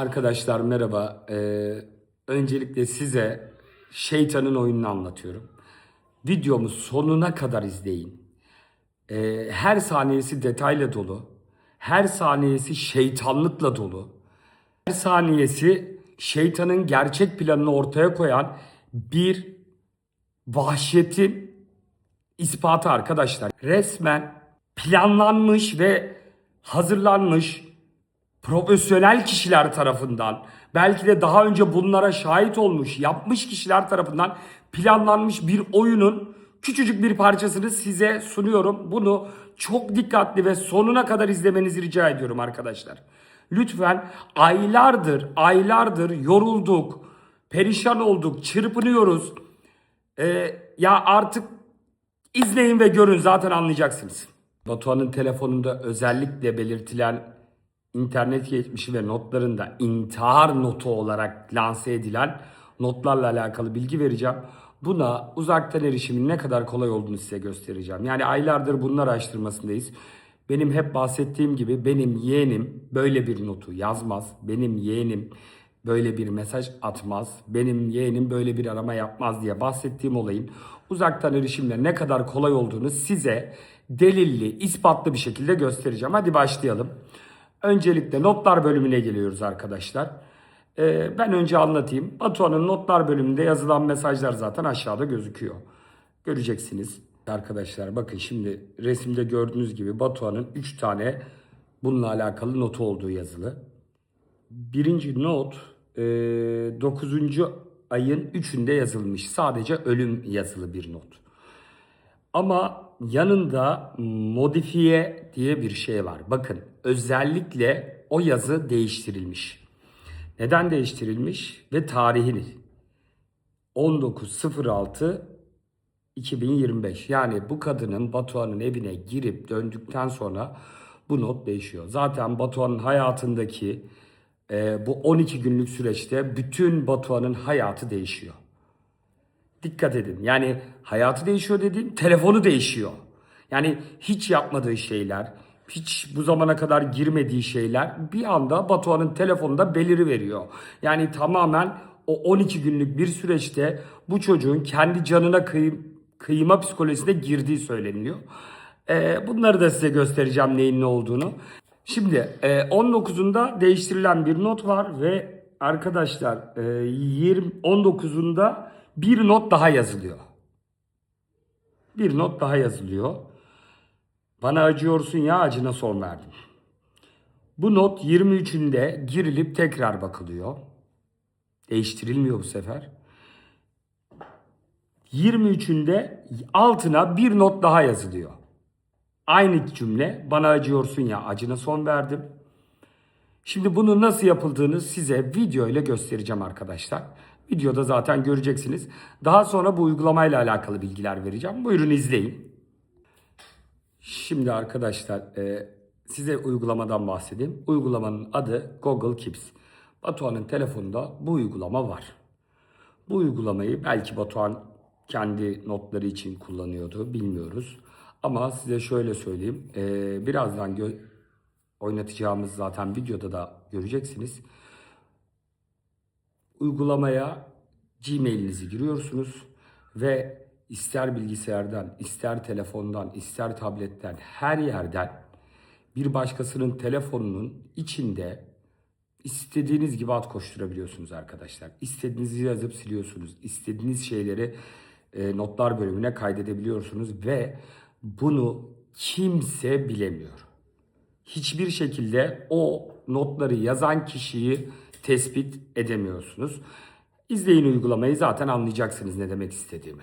Arkadaşlar merhaba. Ee, öncelikle size şeytanın oyununu anlatıyorum. Videomu sonuna kadar izleyin. Ee, her saniyesi detayla dolu. Her saniyesi şeytanlıkla dolu. Her saniyesi şeytanın gerçek planını ortaya koyan bir vahşetin ispatı arkadaşlar. Resmen planlanmış ve hazırlanmış profesyonel kişiler tarafından belki de daha önce bunlara şahit olmuş, yapmış kişiler tarafından planlanmış bir oyunun küçücük bir parçasını size sunuyorum. Bunu çok dikkatli ve sonuna kadar izlemenizi rica ediyorum arkadaşlar. Lütfen aylardır, aylardır yorulduk, perişan olduk, çırpınıyoruz. Ee, ya artık izleyin ve görün zaten anlayacaksınız. Batuhan'ın telefonunda özellikle belirtilen internet geçmişi ve notlarında intihar notu olarak lanse edilen notlarla alakalı bilgi vereceğim. Buna uzaktan erişimin ne kadar kolay olduğunu size göstereceğim. Yani aylardır bunun araştırmasındayız. Benim hep bahsettiğim gibi benim yeğenim böyle bir notu yazmaz. Benim yeğenim böyle bir mesaj atmaz. Benim yeğenim böyle bir arama yapmaz diye bahsettiğim olayın uzaktan erişimle ne kadar kolay olduğunu size delilli, ispatlı bir şekilde göstereceğim. Hadi başlayalım. Öncelikle notlar bölümüne geliyoruz arkadaşlar. Ee, ben önce anlatayım. Batuhan'ın notlar bölümünde yazılan mesajlar zaten aşağıda gözüküyor. Göreceksiniz. Arkadaşlar bakın şimdi resimde gördüğünüz gibi Batuhan'ın 3 tane bununla alakalı notu olduğu yazılı. Birinci not 9. ayın 3'ünde yazılmış. Sadece ölüm yazılı bir not. Ama yanında modifiye diye bir şey var. Bakın özellikle o yazı değiştirilmiş. Neden değiştirilmiş? Ve tarihini 19.06 2025. Yani bu kadının Batuhan'ın evine girip döndükten sonra bu not değişiyor. Zaten Batuhan'ın hayatındaki e, bu 12 günlük süreçte bütün Batuhan'ın hayatı değişiyor. Dikkat edin. Yani hayatı değişiyor dediğim telefonu değişiyor. Yani hiç yapmadığı şeyler, hiç bu zamana kadar girmediği şeyler bir anda Batuhan'ın telefonunda beliri veriyor. Yani tamamen o 12 günlük bir süreçte bu çocuğun kendi canına kıy kıyma psikolojisine girdiği söyleniliyor. Ee, bunları da size göstereceğim neyin ne olduğunu. Şimdi e, 19'unda değiştirilen bir not var ve arkadaşlar e, 20 19'unda bir not daha yazılıyor. Bir not daha yazılıyor. Bana acıyorsun ya acına son verdim. Bu not 23'ünde girilip tekrar bakılıyor. Değiştirilmiyor bu sefer. 23'ünde altına bir not daha yazılıyor. Aynı cümle bana acıyorsun ya acına son verdim. Şimdi bunu nasıl yapıldığını size video ile göstereceğim arkadaşlar. Videoda zaten göreceksiniz. Daha sonra bu uygulamayla alakalı bilgiler vereceğim. Buyurun izleyin. Şimdi arkadaşlar e, size uygulamadan bahsedeyim. Uygulamanın adı Google Keeps. Batuhan'ın telefonunda bu uygulama var. Bu uygulamayı belki Batuhan kendi notları için kullanıyordu bilmiyoruz. Ama size şöyle söyleyeyim. E, birazdan oynatacağımız zaten videoda da göreceksiniz. Uygulamaya Gmail'inizi giriyorsunuz ve ister bilgisayardan, ister telefondan, ister tabletten her yerden bir başkasının telefonunun içinde istediğiniz gibi at koşturabiliyorsunuz arkadaşlar. İstediğinizi yazıp siliyorsunuz. İstediğiniz şeyleri e, notlar bölümüne kaydedebiliyorsunuz ve bunu kimse bilemiyor hiçbir şekilde o notları yazan kişiyi tespit edemiyorsunuz. İzleyin uygulamayı zaten anlayacaksınız ne demek istediğimi.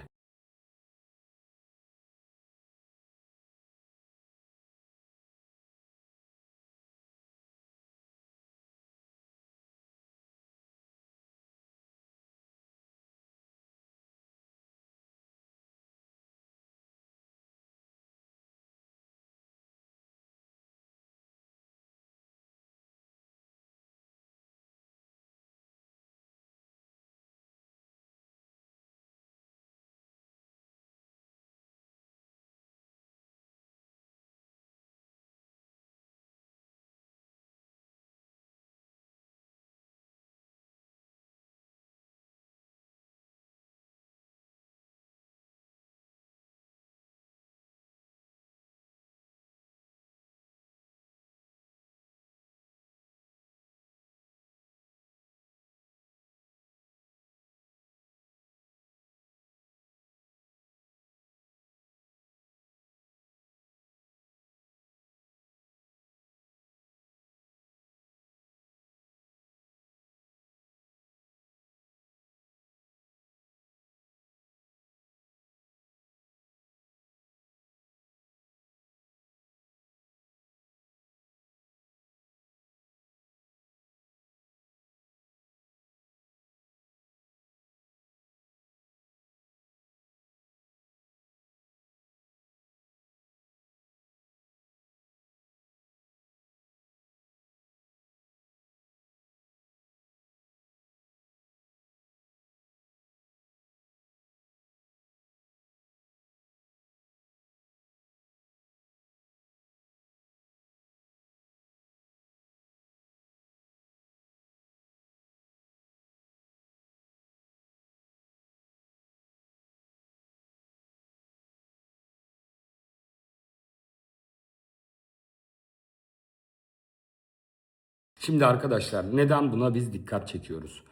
Şimdi arkadaşlar neden buna biz dikkat çekiyoruz?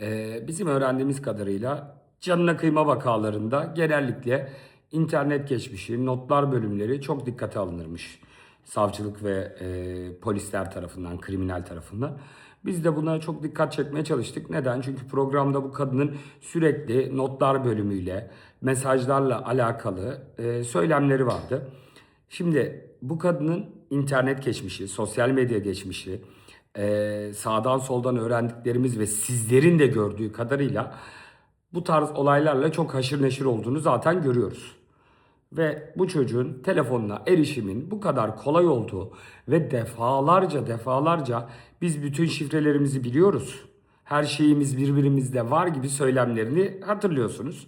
Ee, bizim öğrendiğimiz kadarıyla canına kıyma vakalarında genellikle internet geçmişi, notlar bölümleri çok dikkate alınırmış. Savcılık ve e, polisler tarafından, kriminal tarafından. Biz de buna çok dikkat çekmeye çalıştık. Neden? Çünkü programda bu kadının sürekli notlar bölümüyle, mesajlarla alakalı e, söylemleri vardı. Şimdi bu kadının internet geçmişi, sosyal medya geçmişi, e, sağdan soldan öğrendiklerimiz ve sizlerin de gördüğü kadarıyla bu tarz olaylarla çok haşır neşir olduğunu zaten görüyoruz. Ve bu çocuğun telefonuna erişimin bu kadar kolay olduğu ve defalarca defalarca biz bütün şifrelerimizi biliyoruz. Her şeyimiz birbirimizde var gibi söylemlerini hatırlıyorsunuz.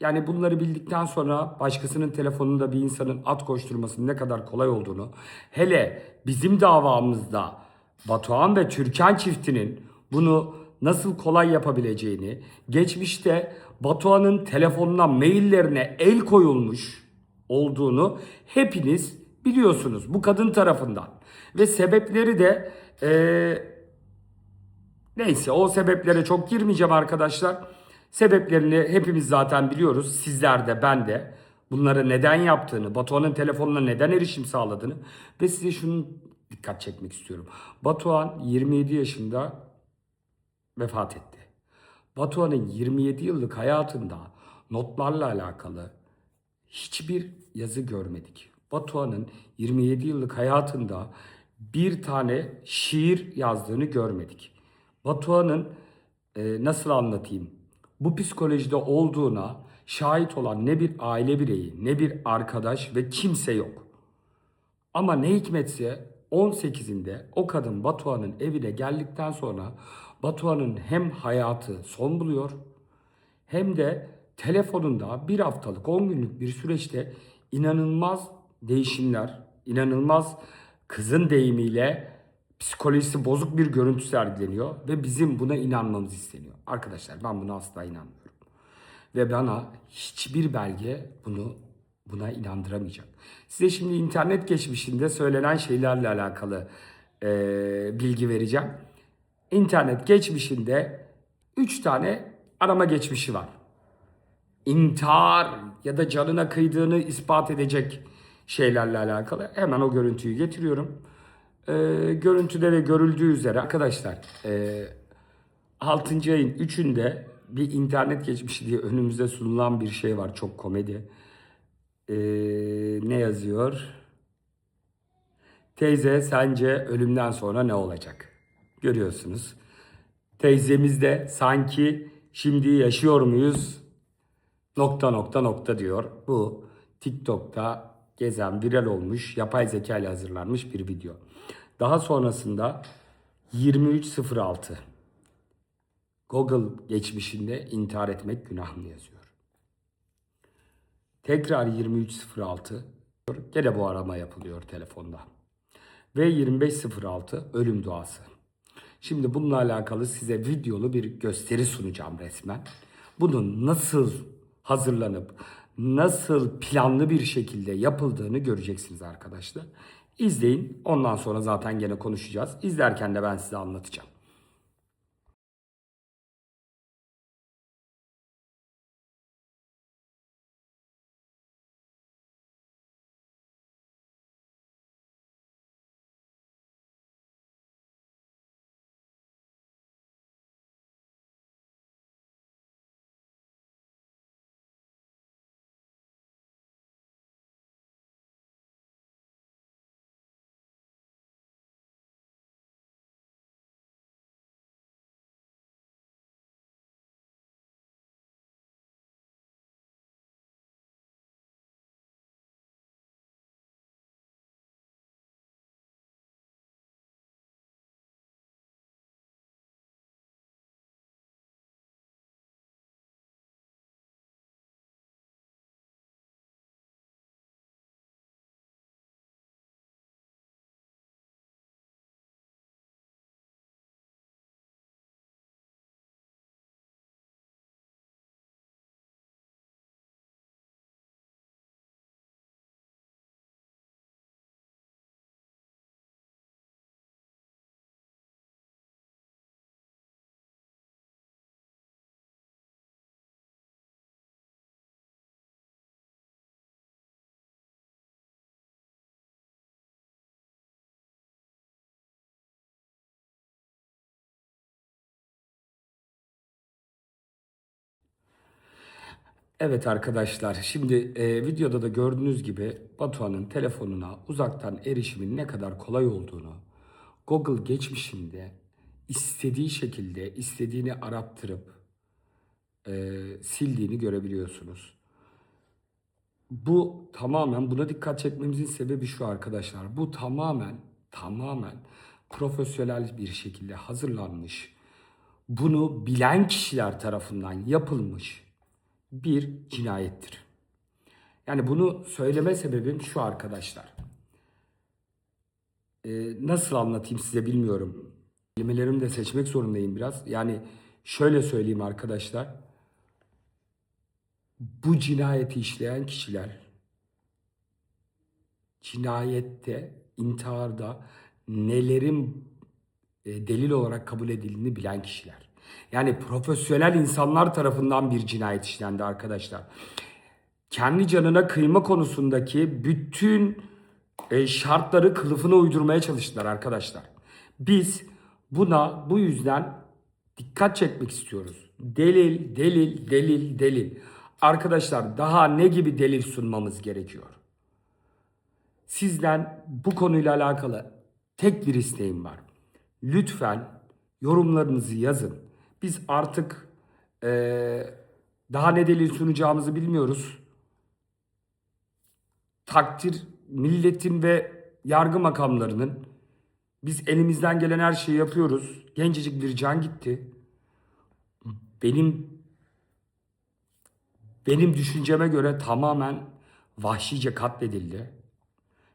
Yani bunları bildikten sonra başkasının telefonunda bir insanın at koşturmasının ne kadar kolay olduğunu, hele bizim davamızda Batuhan ve Türkan çiftinin bunu nasıl kolay yapabileceğini, geçmişte Batuhan'ın telefonuna, maillerine el koyulmuş olduğunu hepiniz biliyorsunuz bu kadın tarafından. Ve sebepleri de eee Neyse o sebeplere çok girmeyeceğim arkadaşlar. Sebeplerini hepimiz zaten biliyoruz. Sizler de ben de. Bunları neden yaptığını, Batuhan'ın telefonuna neden erişim sağladığını ve size şunu dikkat çekmek istiyorum. Batuhan 27 yaşında vefat etti. Batuhan'ın 27 yıllık hayatında notlarla alakalı hiçbir yazı görmedik. Batuhan'ın 27 yıllık hayatında bir tane şiir yazdığını görmedik. Batuhan'ın e, nasıl anlatayım? Bu psikolojide olduğuna şahit olan ne bir aile bireyi, ne bir arkadaş ve kimse yok. Ama ne hikmetse 18'inde o kadın Batuhan'ın evine geldikten sonra Batuhan'ın hem hayatı son buluyor hem de telefonunda bir haftalık 10 günlük bir süreçte inanılmaz değişimler, inanılmaz kızın deyimiyle psikolojisi bozuk bir görüntü sergileniyor ve bizim buna inanmamız isteniyor. Arkadaşlar ben buna asla inanmıyorum. Ve bana hiçbir belge bunu buna inandıramayacak. Size şimdi internet geçmişinde söylenen şeylerle alakalı e, bilgi vereceğim. İnternet geçmişinde 3 tane arama geçmişi var. İntihar ya da canına kıydığını ispat edecek şeylerle alakalı. Hemen o görüntüyü getiriyorum. E, görüntüde de görüldüğü üzere arkadaşlar e, 6. ayın 3'ünde bir internet geçmişi diye önümüze sunulan bir şey var. Çok komedi. Ee, ne yazıyor? Teyze sence ölümden sonra ne olacak? Görüyorsunuz. Teyzemiz de sanki şimdi yaşıyor muyuz? Nokta nokta nokta diyor. Bu TikTok'ta gezen viral olmuş yapay zeka ile hazırlanmış bir video. Daha sonrasında 2306 Google geçmişinde intihar etmek günah mı yazıyor. Tekrar 2306 gene bu arama yapılıyor telefonda. Ve 2506 ölüm duası. Şimdi bununla alakalı size videolu bir gösteri sunacağım resmen. Bunun nasıl hazırlanıp nasıl planlı bir şekilde yapıldığını göreceksiniz arkadaşlar. İzleyin. Ondan sonra zaten gene konuşacağız. İzlerken de ben size anlatacağım. Evet arkadaşlar, şimdi e, videoda da gördüğünüz gibi Batuhan'ın telefonuna uzaktan erişimin ne kadar kolay olduğunu Google geçmişinde istediği şekilde istediğini arattırıp e, sildiğini görebiliyorsunuz. Bu tamamen buna dikkat çekmemizin sebebi şu arkadaşlar. Bu tamamen tamamen profesyonel bir şekilde hazırlanmış. Bunu bilen kişiler tarafından yapılmış bir cinayettir. Yani bunu söyleme sebebim şu arkadaşlar. Ee, nasıl anlatayım size bilmiyorum. Kelimelerimi de seçmek zorundayım biraz. Yani şöyle söyleyeyim arkadaşlar. Bu cinayeti işleyen kişiler cinayette, intiharda nelerin e, delil olarak kabul edildiğini bilen kişiler. Yani profesyonel insanlar tarafından bir cinayet işlendi arkadaşlar. Kendi canına kıyma konusundaki bütün e, şartları kılıfına uydurmaya çalıştılar arkadaşlar. Biz buna bu yüzden dikkat çekmek istiyoruz. Delil, delil, delil, delil. Arkadaşlar daha ne gibi delil sunmamız gerekiyor? Sizden bu konuyla alakalı tek bir isteğim var. Lütfen yorumlarınızı yazın. Biz artık eee, daha ne delil sunacağımızı bilmiyoruz. Takdir milletin ve yargı makamlarının biz elimizden gelen her şeyi yapıyoruz. Gencecik bir can gitti. Benim benim düşünceme göre tamamen vahşice katledildi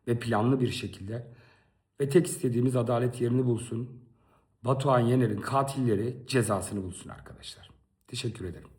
ve planlı bir şekilde ve tek istediğimiz adalet yerini bulsun. Batuhan Yener'in katilleri cezasını bulsun arkadaşlar. Teşekkür ederim.